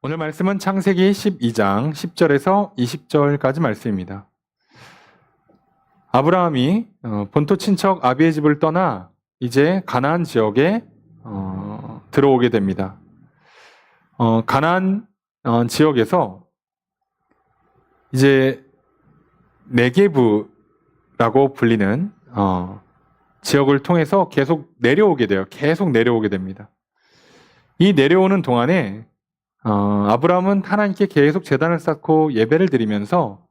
오늘 말씀은 창세기 12장 10절에서 20절까지 말씀입니다. 아브라함이 어, 본토 친척 아비의 집을 떠나 이제 가나안 지역에 어, 들어오게 됩니다. 어, 가나안 어, 지역에서 이제 네게브라고 불리는 어, 지역을 통해서 계속 내려오게 돼요. 계속 내려오게 됩니다. 이 내려오는 동안에 어, 아브라함은 하나님께 계속 재단을 쌓고 예배를 드리면서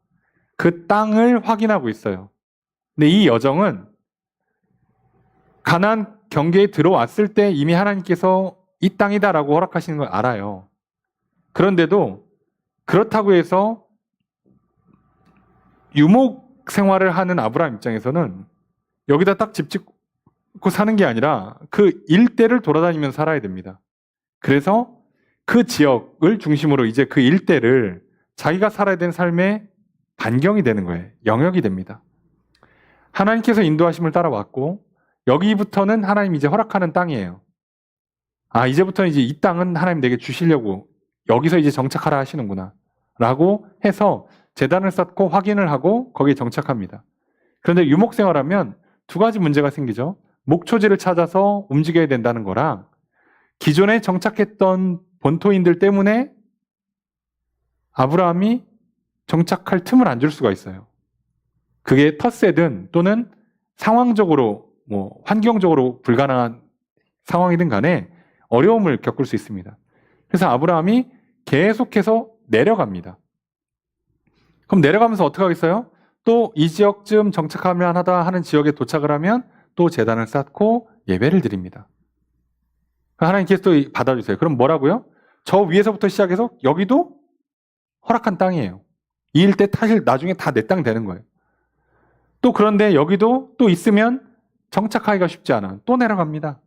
그 땅을 확인하고 있어요. 근데 이 여정은 가나안 경계에 들어왔을 때 이미 하나님께서 이 땅이다라고 허락하시는 걸 알아요. 그런데도 그렇다고 해서 유목 생활을 하는 아브라함 입장에서는 여기다 딱 집 짓고 사는 게 아니라 그 일대를 돌아다니면서 살아야 됩니다. 그래서 그 지역을 중심으로 이제 그 일대를 자기가 살아야 되는 삶의 반경이 되는 거예요. 영역이 됩니다. 하나님께서 인도하심을 따라왔고 여기부터는 하나님 이제 허락하는 땅이에요. 아 이제부터 이제 이 땅은 하나님 내게 주시려고 여기서 이제 정착하라 하시는구나. 라고 해서 재단을 쌓고 확인을 하고 거기에 정착합니다. 그런데 유목 생활하면 두 가지 문제가 생기죠. 목초지를 찾아서 움직여야 된다는 거랑 기존에 정착했던 본토인들 때문에 아브라함이 정착할 틈을 안 줄 수가 있어요. 그게 텃세든 또는 상황적으로 뭐 환경적으로 불가능한 상황이든 간에 어려움을 겪을 수 있습니다. 그래서 아브라함이 계속해서 내려갑니다. 그럼 내려가면서 어떻게 하겠어요? 또 이 지역쯤 정착하면 하다 하는 지역에 도착을 하면 또 재단을 쌓고 예배를 드립니다. 하나님께서 또 받아주세요. 그럼 뭐라고요? 저 위에서부터 시작해서 여기도 허락한 땅이에요. 이 일대 사실 나중에 다 내 땅 되는 거예요. 또 그런데 여기도 또 있으면 정착하기가 쉽지 않아. 또 내려갑니다.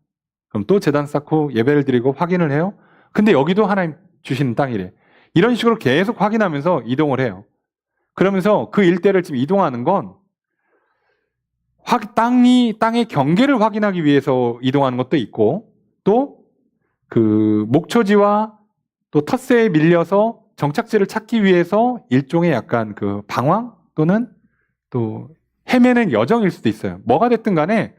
그럼 또 재단 쌓고 예배를 드리고 확인을 해요. 근데 여기도 하나님 주시는 땅이래. 이런 식으로 계속 확인하면서 이동을 해요. 그러면서 그 일대를 지금 이동하는 건 확, 땅이, 땅의 경계를 확인하기 위해서 이동하는 것도 있고, 또 그 목초지와 또 텃세에 밀려서 정착지를 찾기 위해서 일종의 약간 그 방황 또는 또 헤매는 여정일 수도 있어요. 뭐가 됐든 간에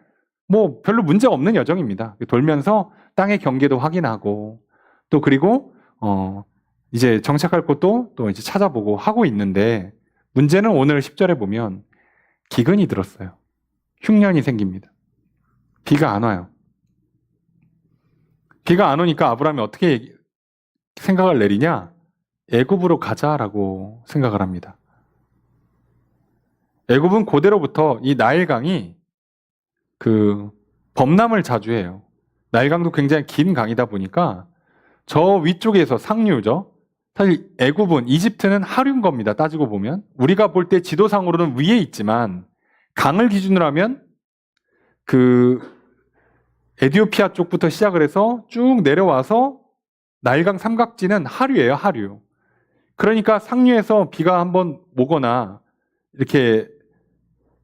뭐 별로 문제 없는 여정입니다. 돌면서 땅의 경계도 확인하고 또 그리고 어 이제 정착할 곳도 또 이제 찾아보고 하고 있는데 문제는 오늘 10절에 보면 기근이 들었어요. 흉년이 생깁니다. 비가 안 와요. 비가 안 오니까 아브라함이 어떻게 생각을 내리냐? 애굽으로 가자라고 생각을 합니다. 애굽은 고대로부터 이 나일강이 그 범람을 자주 해요. 나일강도 굉장히 긴 강이다 보니까 저 위쪽에서 상류죠. 사실 애굽은 이집트는 하류인 겁니다. 따지고 보면 우리가 볼 때 지도상으로는 위에 있지만 강을 기준으로 하면 그 에디오피아 쪽부터 시작을 해서 쭉 내려와서 나일강 삼각지는 하류예요, 하류. 그러니까 상류에서 비가 한번 오거나 이렇게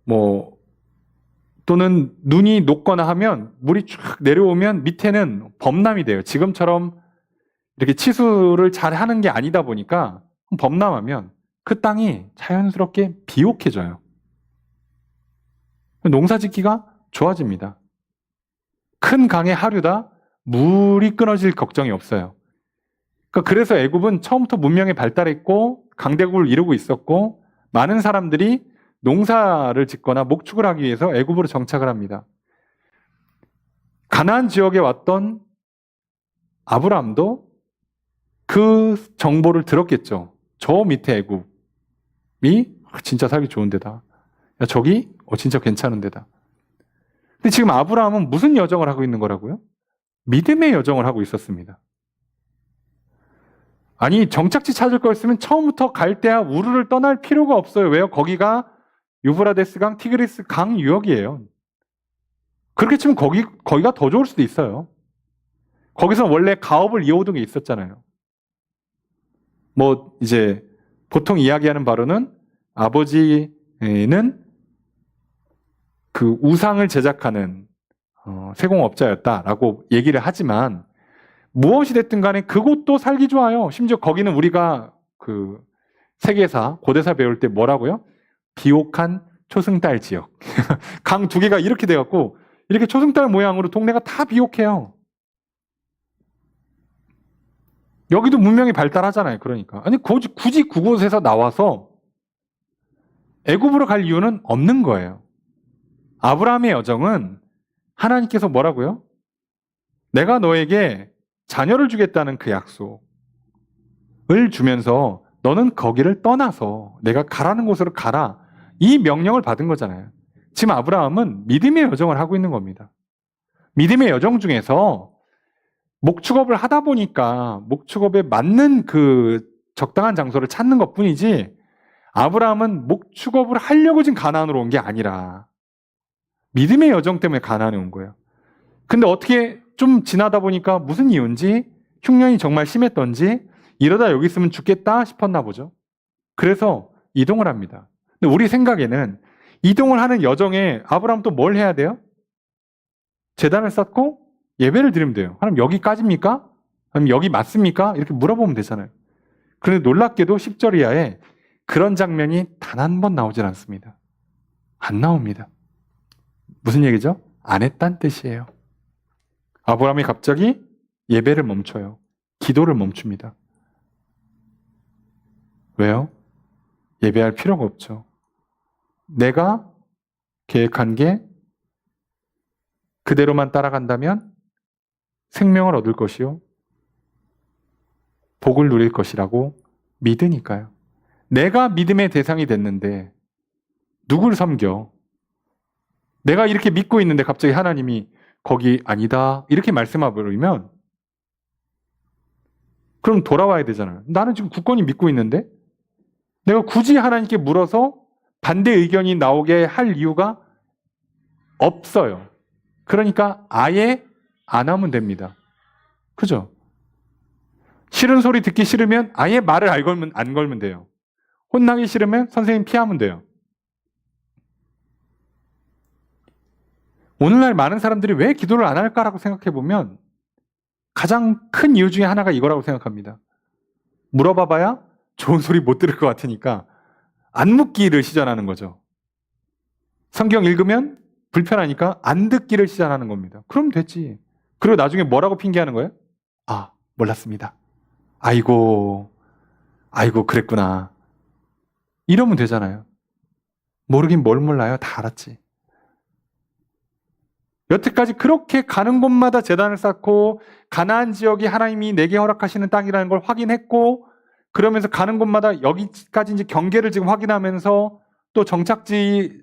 뭐 또는 눈이 녹거나 하면 물이 쫙 내려오면 밑에는 범람이 돼요. 지금처럼 이렇게 치수를 잘 하는 게 아니다 보니까 범람하면 그 땅이 자연스럽게 비옥해져요. 농사 짓기가 좋아집니다. 큰 강의 하류다 물이 끊어질 걱정이 없어요. 그러니까 그래서 애굽은 처음부터 문명이 발달했고 강대국을 이루고 있었고 많은 사람들이 농사를 짓거나 목축을 하기 위해서 애굽으로 정착을 합니다. 가나안 지역에 왔던 아브라함도 그 정보를 들었겠죠. 저 밑에 애굽이 진짜 살기 좋은 데다. 야, 저기 어 진짜 괜찮은 데다. 근데 지금 아브라함은 무슨 여정을 하고 있는 거라고요? 믿음의 여정을 하고 있었습니다. 아니 정착지 찾을 거였으면 처음부터 갈대아 우르를 떠날 필요가 없어요. 왜요? 거기가 유브라데스 강, 티그리스 강 유역이에요. 그렇게 치면 거기 거기가 더 좋을 수도 있어요. 거기서 원래 가업을 이어오던 게 있었잖아요. 뭐 이제 보통 이야기하는 바로는 아버지는 그 우상을 제작하는 어, 세공업자였다라고 얘기를 하지만 무엇이 됐든 간에 그곳도 살기 좋아요. 심지어 거기는 우리가 그 세계사, 고대사 배울 때 뭐라고요? 비옥한 초승달 지역. 강 두 개가 이렇게 돼갖고 이렇게 초승달 모양으로 동네가 다 비옥해요. 여기도 문명이 발달하잖아요. 그러니까 아니 굳이, 굳이 그곳에서 나와서 애굽으로 갈 이유는 없는 거예요. 아브라함의 여정은 하나님께서 뭐라고요? 내가 너에게 자녀를 주겠다는 그 약속을 주면서 너는 거기를 떠나서 내가 가라는 곳으로 가라. 이 명령을 받은 거잖아요. 지금 아브라함은 믿음의 여정을 하고 있는 겁니다. 믿음의 여정 중에서 목축업을 하다 보니까 목축업에 맞는 그 적당한 장소를 찾는 것 뿐이지 아브라함은 목축업을 하려고 지금 가나안으로 온 게 아니라 믿음의 여정 때문에 가나안에 온 거예요. 근데 어떻게 좀 지나다 보니까 무슨 이유인지 흉년이 정말 심했던지 이러다 여기 있으면 죽겠다 싶었나 보죠. 그래서 이동을 합니다. 근데 우리 생각에는 이동을 하는 여정에 아브라함 또 뭘 해야 돼요? 재단을 쌓고 예배를 드리면 돼요. 하나님 여기까지입니까? 아니면 여기 맞습니까? 이렇게 물어보면 되잖아요. 그런데 놀랍게도 10절 이하에 그런 장면이 단 한 번 나오질 않습니다. 안 나옵니다. 무슨 얘기죠? 안 했단 뜻이에요. 아브라함이 갑자기 예배를 멈춰요. 기도를 멈춥니다. 왜요? 예배할 필요가 없죠. 내가 계획한 게 그대로만 따라간다면 생명을 얻을 것이요. 복을 누릴 것이라고 믿으니까요. 내가 믿음의 대상이 됐는데 누굴 섬겨? 내가 이렇게 믿고 있는데 갑자기 하나님이 거기 아니다 이렇게 말씀해버리면 그럼 돌아와야 되잖아요. 나는 지금 굳건히 믿고 있는데 내가 굳이 하나님께 물어서 반대 의견이 나오게 할 이유가 없어요. 그러니까 아예 안 하면 됩니다. 그죠? 싫은 소리 듣기 싫으면 아예 말을 안 걸면, 안 걸면 돼요. 혼나기 싫으면 선생님 피하면 돼요. 오늘날 많은 사람들이 왜 기도를 안 할까라고 생각해 보면 가장 큰 이유 중에 하나가 이거라고 생각합니다. 물어봐봐야 좋은 소리 못 들을 것 같으니까 안 묻기를 시전하는 거죠. 성경 읽으면 불편하니까 안 듣기를 시전하는 겁니다. 그럼 됐지. 그리고 나중에 뭐라고 핑계하는 거예요? 아, 몰랐습니다. 아이고, 아이고, 그랬구나. 이러면 되잖아요. 모르긴 뭘 몰라요. 다 알았지. 여태까지 그렇게 가는 곳마다 재단을 쌓고 가나안 지역이 하나님이 내게 허락하시는 땅이라는 걸 확인했고 그러면서 가는 곳마다 여기까지 이제 경계를 지금 확인하면서 또 정착지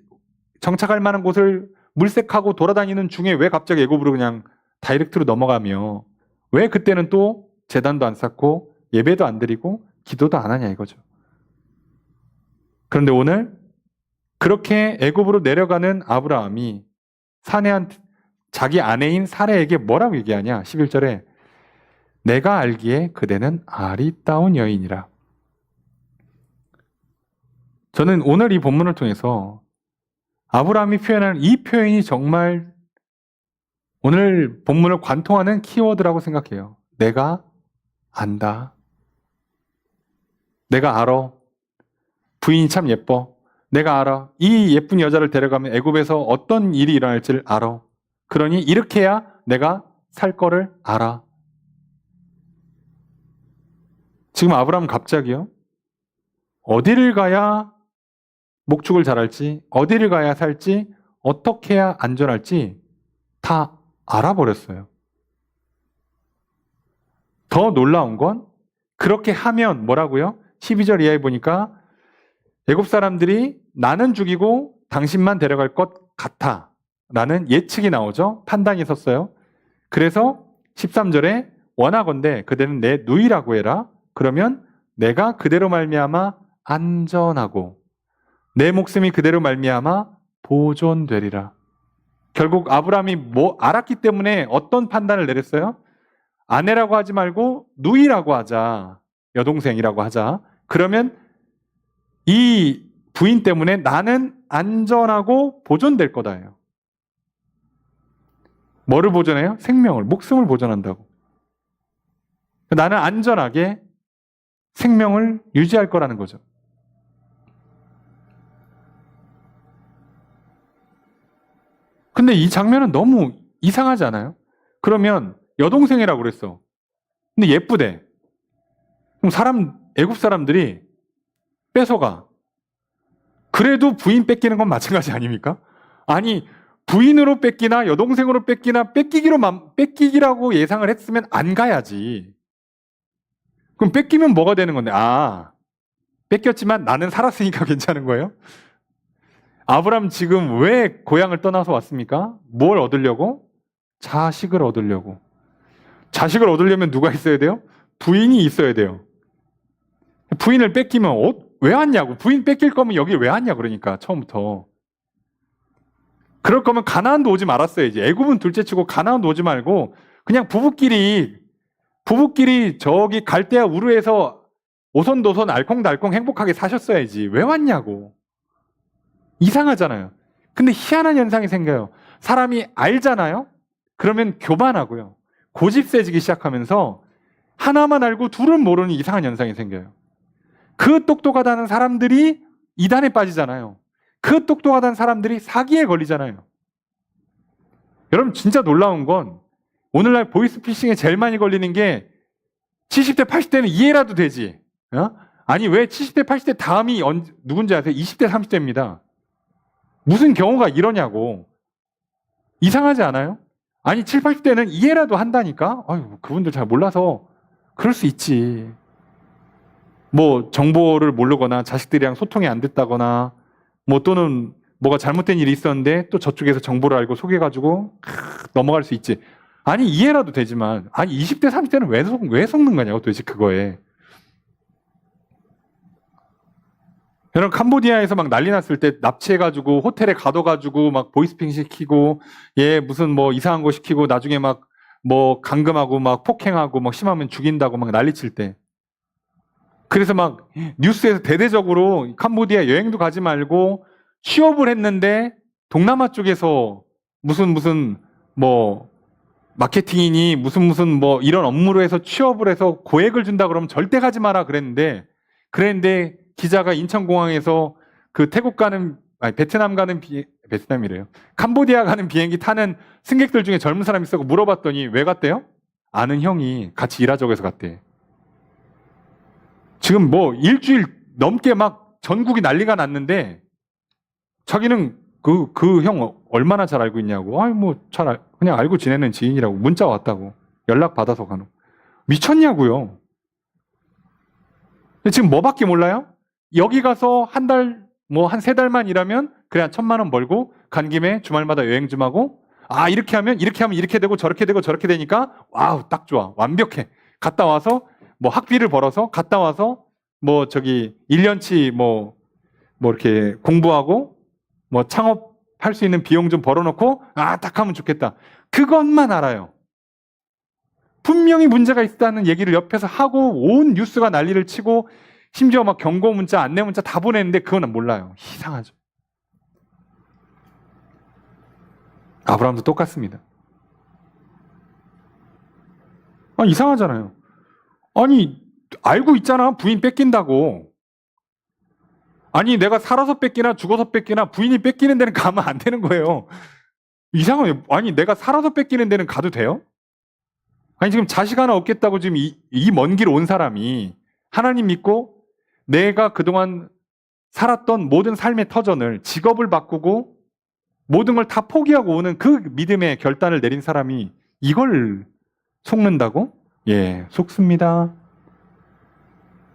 정착할 만한 곳을 물색하고 돌아다니는 중에 왜 갑자기 애굽으로 그냥 다이렉트로 넘어가며 왜 그때는 또 재단도 안 쌓고 예배도 안 드리고 기도도 안 하냐 이거죠. 그런데 오늘 그렇게 애굽으로 내려가는 아브라함이 사내한 자기 아내인 사례에게 뭐라고 얘기하냐? 11절에 내가 알기에 그대는 아리따운 여인이라. 저는 오늘 이 본문을 통해서 아브라함이 표현하는 이 표현이 정말 오늘 본문을 관통하는 키워드라고 생각해요. 내가 안다. 내가 알아. 부인이 참 예뻐. 내가 알아. 이 예쁜 여자를 데려가면 애굽에서 어떤 일이 일어날지를 알아. 그러니 이렇게 해야 내가 살 거를 알아. 지금 아브라함 갑자기요? 어디를 가야 목축을 잘할지, 어디를 가야 살지, 어떻게 해야 안전할지 다 알아버렸어요. 더 놀라운 건 그렇게 하면 뭐라고요? 12절 이하에 보니까 애굽 사람들이 나는 죽이고 당신만 데려갈 것 같아. 라는 예측이 나오죠. 판단이 섰어요. 그래서 13절에 원하건대 그대는 내 누이라고 해라. 그러면 내가 그대로 말미암아 안전하고 내 목숨이 그대로 말미암아 보존되리라. 결국 아브라함이 뭐 알았기 때문에 어떤 판단을 내렸어요? 아내라고 하지 말고 누이라고 하자. 여동생이라고 하자. 그러면 이 부인 때문에 나는 안전하고 보존될 거다예요. 뭐를 보존해요? 생명을, 목숨을 보존한다고. 나는 안전하게 생명을 유지할 거라는 거죠. 근데 이 장면은 너무 이상하지 않아요? 그러면 여동생이라고 그랬어. 근데 예쁘대. 그럼 사람, 애국 사람들이 뺏어가. 그래도 부인 뺏기는 건 마찬가지 아닙니까? 아니, 부인으로 뺏기나 여동생으로 뺏기나 뺏기기로 맘- 뺏기기라고 예상을 했으면 안 가야지. 그럼 뺏기면 뭐가 되는 건데? 아, 뺏겼지만 나는 살았으니까 괜찮은 거예요? 아브람 지금 왜 고향을 떠나서 왔습니까? 뭘 얻으려고? 자식을 얻으려고. 자식을 얻으려면 누가 있어야 돼요? 부인이 있어야 돼요. 부인을 뺏기면 어, 왜 왔냐고. 부인 뺏길 거면 여기 왜 왔냐 그러니까 처음부터. 그럴 거면 가나안도 오지 말았어야지. 애굽은 둘째치고 가나안도 오지 말고 그냥 부부끼리 부부끼리 저기 갈대아 우르에서 오손도손 알콩달콩 행복하게 사셨어야지. 왜 왔냐고. 이상하잖아요. 근데 희한한 현상이 생겨요. 사람이 알잖아요? 그러면 교만하고요. 고집 세지기 시작하면서 하나만 알고 둘은 모르는 이상한 현상이 생겨요. 그 똑똑하다는 사람들이 이단에 빠지잖아요. 그 똑똑하다는 사람들이 사기에 걸리잖아요. 여러분 진짜 놀라운 건 오늘날 보이스피싱에 제일 많이 걸리는 게 70대, 80대는 이해라도 되지. 어? 아니 왜 70대, 80대 다음이 언, 누군지 아세요? 20대, 30대입니다. 무슨 경우가 이러냐고. 이상하지 않아요? 아니 7, 80대는 이해라도 한다니까? 아유, 그분들 잘 몰라서 그럴 수 있지. 뭐 정보를 모르거나 자식들이랑 소통이 안 됐다거나 뭐 또는 뭐가 잘못된 일이 있었는데 또 저쪽에서 정보를 알고 속여가지고 크, 넘어갈 수 있지. 아니 이해라도 되지만 아니 20대 30대는 왜, 속, 왜 속는 거냐고 도대체 그거에. 여러분 캄보디아에서 막 난리 났을 때 납치해가지고 호텔에 가둬가지고 막 보이스핑 시키고 얘 무슨 뭐 이상한 거 시키고 나중에 막 뭐 감금하고 막 폭행하고 막 심하면 죽인다고 막 난리 칠 때 그래서 막 뉴스에서 대대적으로 캄보디아 여행도 가지 말고 취업을 했는데 동남아 쪽에서 무슨 무슨 뭐 마케팅이니 무슨 무슨 뭐 이런 업무로 해서 취업을 해서 고액을 준다 그러면 절대 가지 마라 그랬는데 그랬는데 기자가 인천공항에서 그 태국 가는 아니 베트남 가는 비 베트남이래요. 캄보디아 가는 비행기 타는 승객들 중에 젊은 사람이 있어고 물어봤더니 왜 갔대요? 아는 형이 같이 일하자고 해서 갔대. 지금 뭐 일주일 넘게 막 전국이 난리가 났는데 자기는 그 그 형 얼마나 잘 알고 있냐고. 아니 뭐잘 그냥 알고 지내는 지인이라고 문자 왔다고 연락 받아서 가는. 미쳤냐고요. 지금 뭐밖에 몰라요? 여기 가서 한 달 뭐 한 세 달만 일하면 그래 한 천만 원 벌고 간 김에 주말마다 여행 좀 하고 아 이렇게 하면 이렇게 하면 이렇게 되고 저렇게 되고 저렇게 되니까 와우 딱 좋아 완벽해 갔다 와서 뭐 학비를 벌어서 갔다 와서 뭐 저기 1년치 뭐 뭐 이렇게 공부하고 뭐 창업할 수 있는 비용 좀 벌어놓고 아 딱 하면 좋겠다. 그것만 알아요. 분명히 문제가 있다는 얘기를 옆에서 하고 온 뉴스가 난리를 치고 심지어 막 경고 문자 안내 문자 다 보냈는데 그거는 몰라요. 이상하죠. 아브라함도 똑같습니다. 아 이상하잖아요 아니 알고 있잖아 부인 뺏긴다고 아니 내가 살아서 뺏기나 죽어서 뺏기나 부인이 뺏기는 데는 가면 안 되는 거예요 이상해요 아니 내가 살아서 뺏기는 데는 가도 돼요? 아니 지금 자식 하나 없겠다고 지금 이 먼 길 온 사람이 하나님 믿고 내가 그동안 살았던 모든 삶의 터전을 직업을 바꾸고 모든 걸 다 포기하고 오는 그 믿음의 결단을 내린 사람이 이걸 속는다고? 예, 속습니다.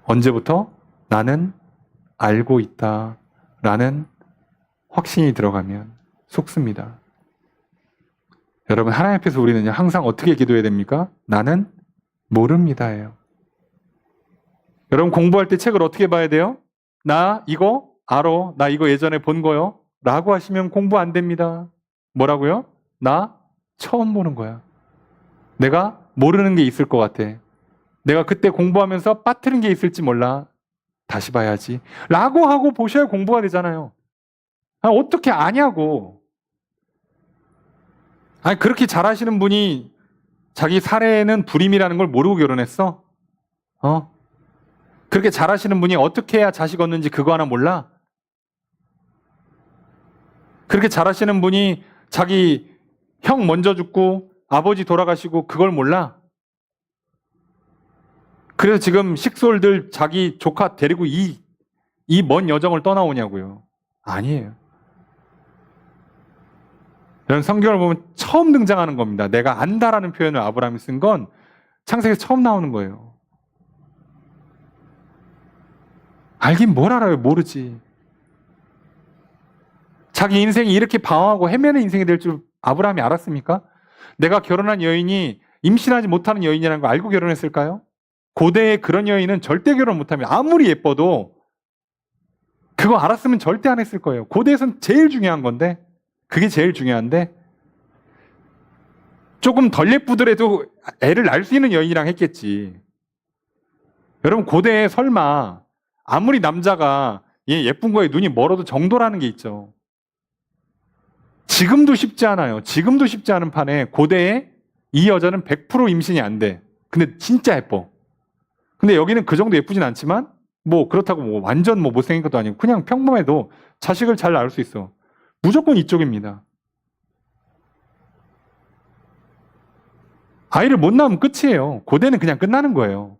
언제부터? 나는 알고 있다. 라는 확신이 들어가면 속습니다. 여러분, 하나님 앞에서 우리는 항상 어떻게 기도해야 됩니까? 나는 모릅니다예요. 여러분, 공부할 때 책을 어떻게 봐야 돼요? 나 이거 알아. 나 이거 예전에 본 거요. 라고 하시면 공부 안 됩니다. 뭐라고요? 나 처음 보는 거야. 내가 모르는 게 있을 것 같아. 내가 그때 공부하면서 빠뜨린 게 있을지 몰라. 다시 봐야지. 라고 하고 보셔야 공부가 되잖아요. 아, 어떻게 아냐고. 아니, 그렇게 잘하시는 분이 자기 사례는 불임이라는 걸 모르고 결혼했어? 어? 그렇게 잘하시는 분이 어떻게 해야 자식 얻는지 그거 하나 몰라? 그렇게 잘하시는 분이 자기 형 먼저 죽고 아버지 돌아가시고 그걸 몰라? 그래서 지금 식솔들 자기 조카 데리고 이, 이 먼 여정을 떠나오냐고요. 아니에요. 여러분 성경을 보면 처음 등장하는 겁니다. 내가 안다라는 표현을 아브라함이 쓴 건 창세기에서 처음 나오는 거예요. 알긴 뭘 알아요? 모르지. 자기 인생이 이렇게 방황하고 헤매는 인생이 될 줄 아브라함이 알았습니까? 내가 결혼한 여인이 임신하지 못하는 여인이라는 거 알고 결혼했을까요? 고대의 그런 여인은 절대 결혼 못하면 아무리 예뻐도 그거 알았으면 절대 안 했을 거예요. 고대에선 제일 중요한 건데 그게 제일 중요한데 조금 덜 예쁘더라도 애를 낳을 수 있는 여인이랑 했겠지. 여러분 고대에 설마 아무리 남자가 얘 예쁜 거에 눈이 멀어도 정도라는 게 있죠. 지금도 쉽지 않아요. 지금도 쉽지 않은 판에 고대에 이 여자는 100% 임신이 안 돼. 근데 진짜 예뻐. 근데 여기는 그 정도 예쁘진 않지만 뭐 그렇다고 뭐 완전 뭐 못생긴 것도 아니고 그냥 평범해도 자식을 잘 낳을 수 있어. 무조건 이쪽입니다. 아이를 못 낳으면 끝이에요. 고대는 그냥 끝나는 거예요.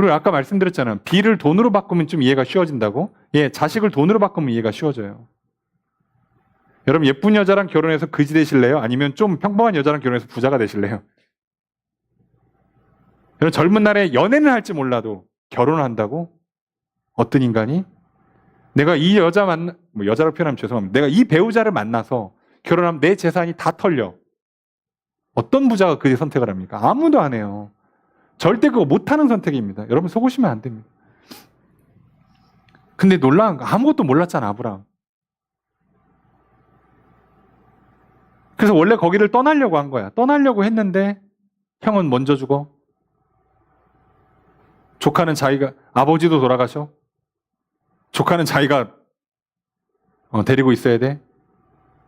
그리고 아까 말씀드렸잖아요. 비를 돈으로 바꾸면 좀 이해가 쉬워진다고. 예, 자식을 돈으로 바꾸면 이해가 쉬워져요. 여러분 예쁜 여자랑 결혼해서 그지 되실래요? 아니면 좀 평범한 여자랑 결혼해서 부자가 되실래요? 여러분 젊은 날에 연애는 할지 몰라도 결혼을 한다고? 어떤 인간이? 내가 이 여자 만나, 뭐 여자로 표현하면 죄송합니다. 내가 이 배우자를 만나서 결혼하면 내 재산이 다 털려. 어떤 부자가 그 선택을 합니까? 아무도 안 해요. 절대 그거 못하는 선택입니다. 여러분 속으시면 안 됩니다. 근데 놀라운 거 아무것도 몰랐잖아 아브라함. 그래서 원래 거기를 떠나려고 한 거야. 떠나려고 했는데 형은 먼저 죽어. 조카는 자기가 아버지도 돌아가셔. 조카는 자기가 어, 데리고 있어야 돼.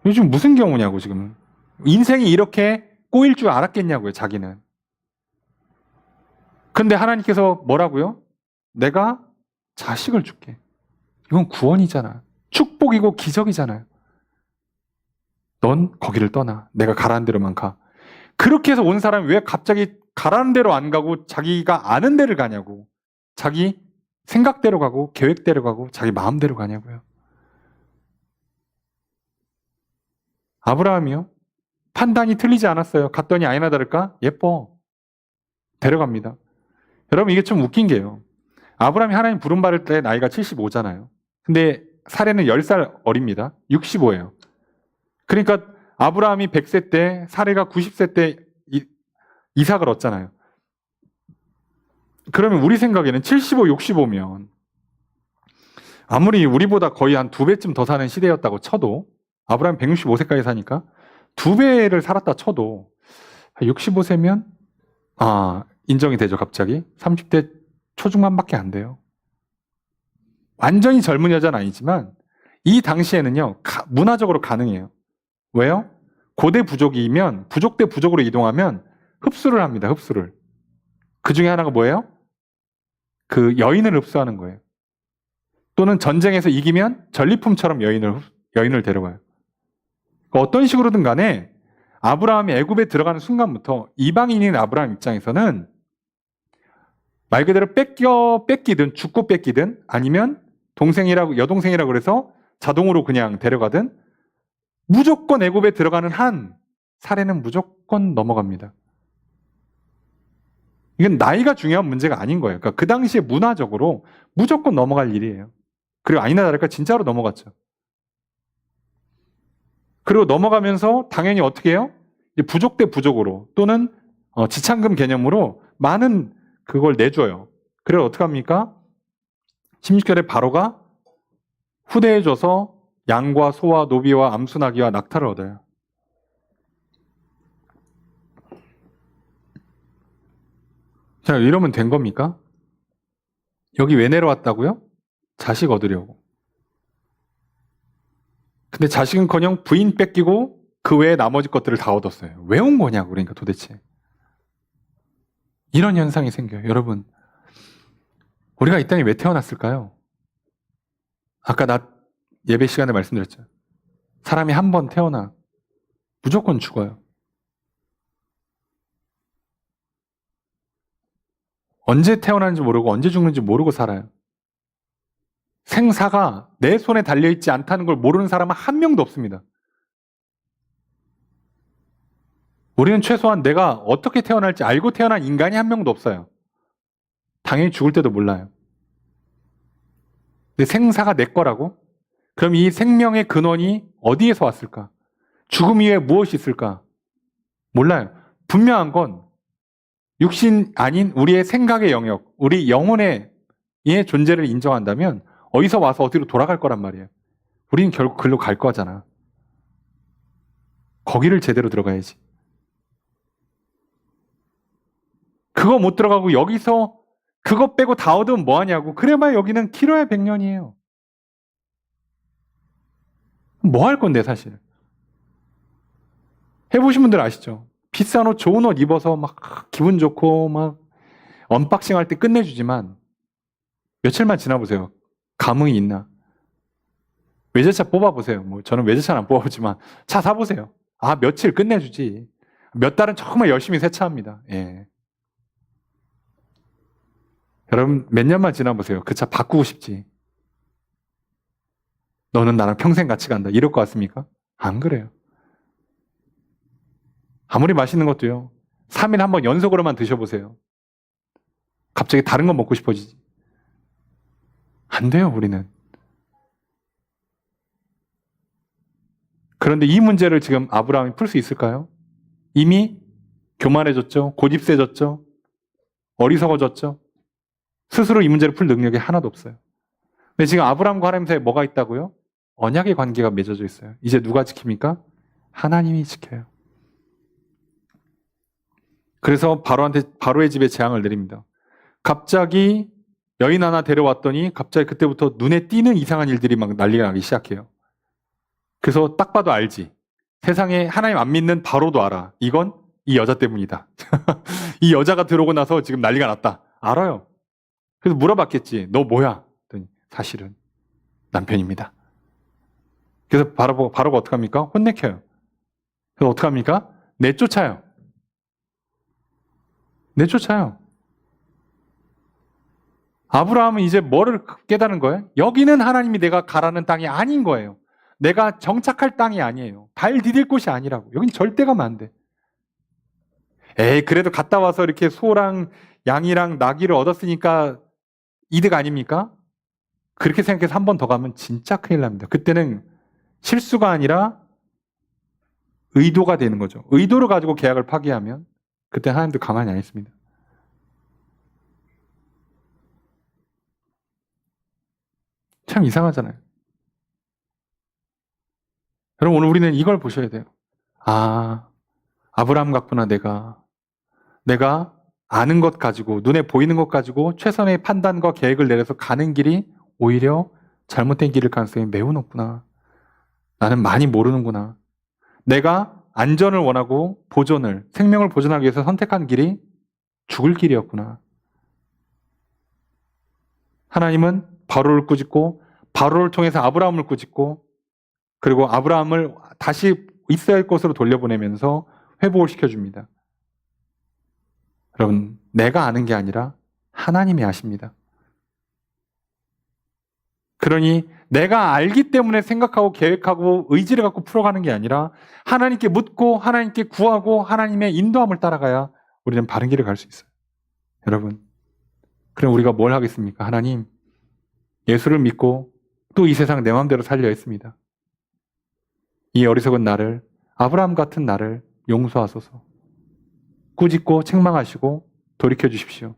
요즘 무슨 경우냐고 지금. 인생이 이렇게 꼬일 줄 알았겠냐고요 자기는. 근데 하나님께서 뭐라고요? 내가 자식을 줄게. 이건 구원이잖아. 축복이고 기적이잖아요. 넌 거기를 떠나. 내가 가라는 대로만 가. 그렇게 해서 온 사람이 왜 갑자기 가라는 대로 안 가고 자기가 아는 데를 가냐고. 자기 생각대로 가고 계획대로 가고 자기 마음대로 가냐고요. 아브라함이요? 판단이 틀리지 않았어요. 갔더니 아니나 다를까? 예뻐. 데려갑니다. 여러분 이게 좀 웃긴 게요. 아브라함이 하나님 부름 받을 때 나이가 75잖아요. 근데 사례는 10살 어립니다. 65예요. 그러니까 아브라함이 100세 때 사례가 90세 때 이, 이삭을 얻잖아요. 그러면 우리 생각에는 75, 65면 아무리 우리보다 거의 한 두 배쯤 더 사는 시대였다고 쳐도 아브라함 165세까지 사니까 두 배를 살았다 쳐도 65세면 아 인정이 되죠 갑자기 30대 초중반밖에 안 돼요. 완전히 젊은 여자는 아니지만 이 당시에는요 가- 문화적으로 가능해요. 왜요? 고대 부족이면 부족 대 부족으로 이동하면 흡수를 합니다. 흡수를. 그 중에 하나가 뭐예요? 그 여인을 흡수하는 거예요. 또는 전쟁에서 이기면 전리품처럼 여인을 흡- 여인을 데려가요. 그러니까 어떤 식으로든 간에 아브라함이 애굽에 들어가는 순간부터 이방인인 아브라함 입장에서는 말 그대로 뺏겨 뺏기든 죽고 뺏기든 아니면 동생이라고 여동생이라고 그래서 자동으로 그냥 데려가든 무조건 애굽에 들어가는 한 사례는 무조건 넘어갑니다. 이건 나이가 중요한 문제가 아닌 거예요. 그러니까 그 당시에 문화적으로 무조건 넘어갈 일이에요. 그리고 아니나 다를까 진짜로 넘어갔죠. 그리고 넘어가면서 당연히 어떻게 해요? 부족 대 부족으로 또는 어, 지참금 개념으로 많은 그걸 내줘요. 그래서 어떻게 합니까? 16절에 바로가 후대해줘서 양과 소와 노비와 암수나기와 낙타를 얻어요. 자, 이러면 된 겁니까? 여기 왜 내려왔다고요? 자식 얻으려고. 근데 자식은 커녕 부인 뺏기고 그 외에 나머지 것들을 다 얻었어요. 왜 온 거냐고 그러니까 도대체. 이런 현상이 생겨요. 여러분, 우리가 이 땅에 왜 태어났을까요? 아까 나 예배 시간에 말씀드렸죠. 사람이 한 번 태어나 무조건 죽어요. 언제 태어나는지 모르고 언제 죽는지 모르고 살아요. 생사가 내 손에 달려있지 않다는 걸 모르는 사람은 한 명도 없습니다. 우리는 최소한 내가 어떻게 태어날지 알고 태어난 인간이 한 명도 없어요. 당연히 죽을 때도 몰라요. 근데 생사가 내 거라고? 그럼 이 생명의 근원이 어디에서 왔을까? 죽음 이후에 무엇이 있을까? 몰라요. 분명한 건 육신 아닌 우리의 생각의 영역, 우리 영혼의 의 존재를 인정한다면 어디서 와서 어디로 돌아갈 거란 말이에요. 우리는 결국 글로 갈 거잖아. 거기를 제대로 들어가야지. 그거 못 들어가고 여기서 그거 빼고 다 얻으면 뭐 하냐고. 그래봐야 여기는 길어야 100년이에요. 뭐 할 건데 사실. 해보신 분들 아시죠? 비싼 옷, 좋은 옷 입어서 막 기분 좋고 막 언박싱 할 때 끝내주지만 며칠만 지나보세요. 감흥이 있나? 외제차 뽑아보세요. 뭐 저는 외제차는 안 뽑아보지만 차 사보세요. 아 며칠 끝내주지. 몇 달은 정말 열심히 세차합니다. 예. 여러분 몇 년만 지나보세요. 그 차 바꾸고 싶지. 너는 나랑 평생 같이 간다. 이럴 것 같습니까? 안 그래요. 아무리 맛있는 것도요. 3일 한번 연속으로만 드셔보세요. 갑자기 다른 거 먹고 싶어지지. 안 돼요, 우리는. 그런데 이 문제를 지금 아브라함이 풀 수 있을까요? 이미 교만해졌죠. 고집세졌죠. 어리석어졌죠. 스스로 이 문제를 풀 능력이 하나도 없어요. 근데 지금 아브라함과 하나님 사이에 뭐가 있다고요? 언약의 관계가 맺어져 있어요. 이제 누가 지킵니까? 하나님이 지켜요. 그래서 바로한테 바로의 집에 재앙을 내립니다. 갑자기 여인 하나 데려왔더니 갑자기 그때부터 눈에 띄는 이상한 일들이 막 난리가 나기 시작해요. 그래서 딱 봐도 알지. 세상에 하나님 안 믿는 바로도 알아. 이건 이 여자 때문이다. 이 여자가 들어오고 나서 지금 난리가 났다. 알아요. 그래서 물어봤겠지. 너 뭐야? 사실은 남편입니다. 그래서 바로 바로가 어떻게 합니까? 혼내켜요. 그래서 어떻게 합니까? 내쫓아요. 내쫓아요. 아브라함은 이제 뭐를 깨달은 거예요? 여기는 하나님이 내가 가라는 땅이 아닌 거예요. 내가 정착할 땅이 아니에요. 발 디딜 곳이 아니라고. 여긴 절대 가면 안 돼. 에이, 그래도 갔다 와서 이렇게 소랑 양이랑 나귀를 얻었으니까 이득 아닙니까? 그렇게 생각해서 한 번 더 가면 진짜 큰일 납니다. 그때는 실수가 아니라 의도가 되는 거죠. 의도를 가지고 계약을 파기하면 그때 하나님도 가만히 안 있습니다. 참 이상하잖아요. 여러분 오늘 우리는 이걸 보셔야 돼요. 아, 아브라함 같구나 내가. 내가 아는 것 가지고 눈에 보이는 것 가지고 최선의 판단과 계획을 내려서 가는 길이 오히려 잘못된 길일 가능성이 매우 높구나. 나는 많이 모르는구나. 내가 안전을 원하고 보존을, 생명을 보존하기 위해서 선택한 길이 죽을 길이었구나. 하나님은 바로를 꾸짖고 바로를 통해서 아브라함을 꾸짖고 그리고 아브라함을 다시 있어야 할 곳으로 돌려보내면서 회복을 시켜줍니다. 여러분, 내가 아는 게 아니라 하나님이 아십니다. 그러니 내가 알기 때문에 생각하고 계획하고 의지를 갖고 풀어가는 게 아니라 하나님께 묻고 하나님께 구하고 하나님의 인도함을 따라가야 우리는 바른 길을 갈 수 있어요. 여러분, 그럼 우리가 뭘 하겠습니까? 하나님, 예수를 믿고 또 이 세상 내 마음대로 살려 했습니다. 이 어리석은 나를, 아브라함 같은 나를 용서하소서. 꾸짖고 책망하시고 돌이켜 주십시오.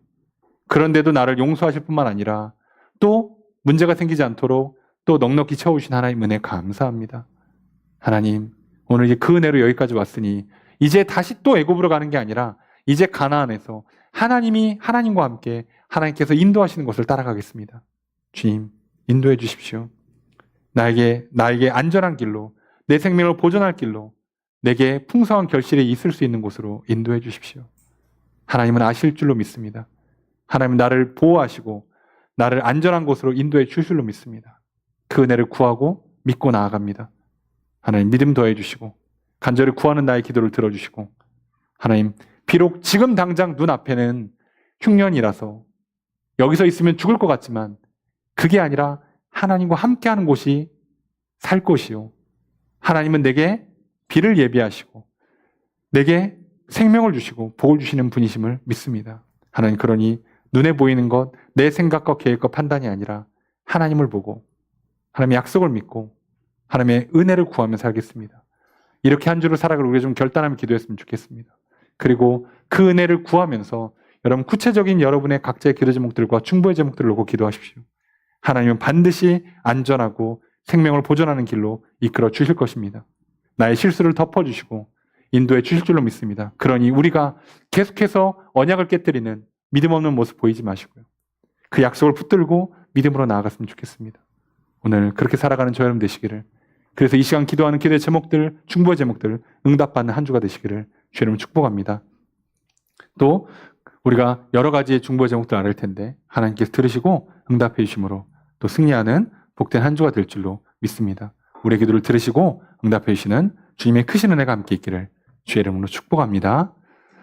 그런데도 나를 용서하실 뿐만 아니라 또 문제가 생기지 않도록 또 넉넉히 채워주신 하나님 은혜 감사합니다. 하나님, 오늘 이제 그 은혜로 여기까지 왔으니 이제 다시 또 애굽으로 가는 게 아니라 이제 가나안에서 하나님이 하나님과 함께 하나님께서 인도하시는 것을 따라가겠습니다. 주님, 인도해 주십시오. 나에게 나에게 안전한 길로 내 생명을 보존할 길로 내게 풍성한 결실이 있을 수 있는 곳으로 인도해 주십시오. 하나님은 아실 줄로 믿습니다. 하나님은 나를 보호하시고 나를 안전한 곳으로 인도해 주실 줄로 믿습니다. 그 은혜를 구하고 믿고 나아갑니다. 하나님 믿음 더해 주시고 간절히 구하는 나의 기도를 들어 주시고 하나님 비록 지금 당장 눈앞에는 흉년이라서 여기서 있으면 죽을 것 같지만 그게 아니라 하나님과 함께하는 곳이 살 곳이요. 하나님은 내게 비를 예비하시고 내게 생명을 주시고 복을 주시는 분이심을 믿습니다. 하나님 그러니 눈에 보이는 것, 내 생각과 계획과 판단이 아니라 하나님을 보고 하나님의 약속을 믿고 하나님의 은혜를 구하며 살겠습니다. 이렇게 한 주를 살아갈 우리가 좀 결단하며 기도했으면 좋겠습니다. 그리고 그 은혜를 구하면서 여러분 구체적인 여러분의 각자의 기도 제목들과 충고의 제목들을 놓고 기도하십시오. 하나님은 반드시 안전하고 생명을 보존하는 길로 이끌어 주실 것입니다. 나의 실수를 덮어주시고 인도해 주실 줄로 믿습니다. 그러니 우리가 계속해서 언약을 깨뜨리는 믿음 없는 모습 보이지 마시고요. 그 약속을 붙들고 믿음으로 나아갔으면 좋겠습니다. 오늘 그렇게 살아가는 저 여러분 되시기를 그래서 이 시간 기도하는 기도의 제목들, 충고의 제목들 응답받는 한 주가 되시기를 주여름 축복합니다. 또 우리가 여러 가지의 중보의 제목들 알을 텐데 하나님께서 들으시고 응답해 주심으로 또 승리하는 복된 한 주가 될 줄로 믿습니다. 우리의 기도를 들으시고 응답해 주시는 주님의 크신 은혜가 함께 있기를 주의 이름으로 축복합니다.